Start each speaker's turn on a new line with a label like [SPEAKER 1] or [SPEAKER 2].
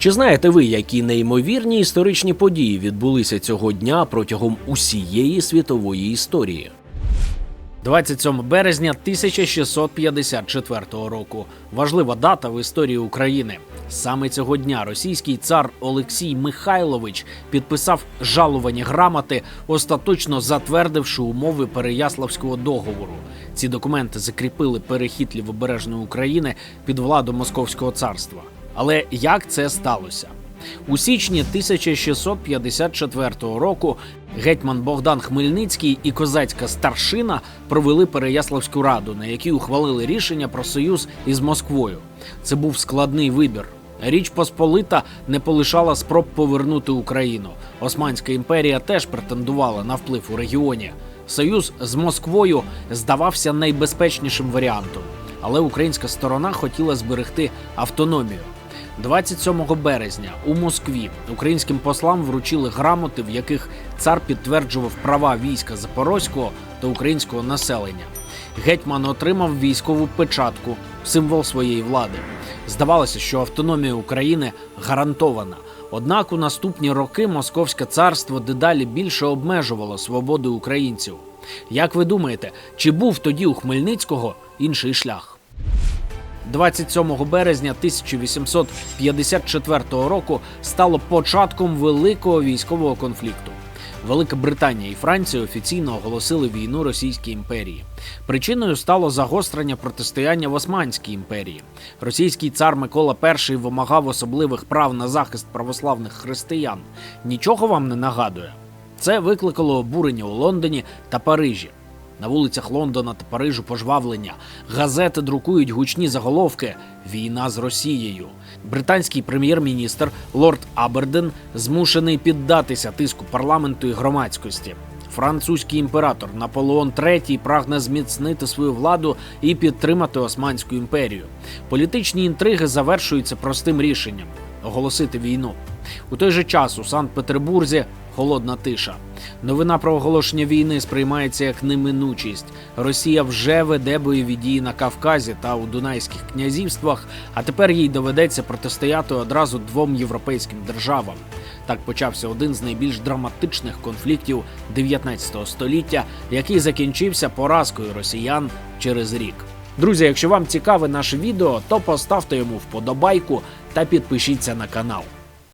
[SPEAKER 1] Чи знаєте ви, які неймовірні історичні події відбулися цього дня протягом усієї світової історії? 27 березня 1654 року. Важлива дата в історії України. Саме цього дня російський цар Олексій Михайлович підписав жалувані грамоти, остаточно затвердивши умови Переяславського договору. Ці документи закріпили перехід лівобережної України під владу Московського царства. Але як це сталося? У січні 1654 року гетьман Богдан Хмельницький і козацька старшина провели Переяславську раду, на якій ухвалили рішення про союз із Москвою. Це був складний вибір. Річ Посполита не полишала спроб повернути Україну. Османська імперія теж претендувала на вплив у регіоні. Союз з Москвою здавався найбезпечнішим варіантом, але українська сторона хотіла зберегти автономію. 27 березня у Москві українським послам вручили грамоти, в яких цар підтверджував права війська Запорозького та українського населення. Гетьман отримав військову печатку, символ своєї влади. Здавалося, що автономія України гарантована. Однак у наступні роки Московське царство дедалі більше обмежувало свободу українців. Як ви думаєте, чи був тоді у Хмельницького інший шлях? 27 березня 1854 року стало початком великого військового конфлікту. Велика Британія і Франція офіційно оголосили війну Російській імперії. Причиною стало загострення протистояння в Османській імперії. Російський цар Микола І вимагав особливих прав на захист православних християн. Нічого вам не нагадує. Це викликало обурення у Лондоні та Парижі. На вулицях Лондона та Парижу пожвавлення. Газети друкують гучні заголовки Війна з Росією. Британський прем'єр-міністр Лорд Аберден змушений піддатися тиску парламенту і громадськості. Французький імператор Наполеон III прагне зміцнити свою владу і підтримати Османську імперію. Політичні інтриги завершуються простим рішенням оголосити війну. У той же час у Санкт-Петербурзі холодна тиша. Новина про оголошення війни сприймається як неминучість. Росія вже веде бойові дії на Кавказі та у Дунайських князівствах, а тепер їй доведеться протистояти одразу двом європейським державам. Так почався один з найбільш драматичних конфліктів 19 століття, який закінчився поразкою росіян через рік. Друзі, якщо вам цікаве наше відео, то поставте йому вподобайку та підпишіться на канал.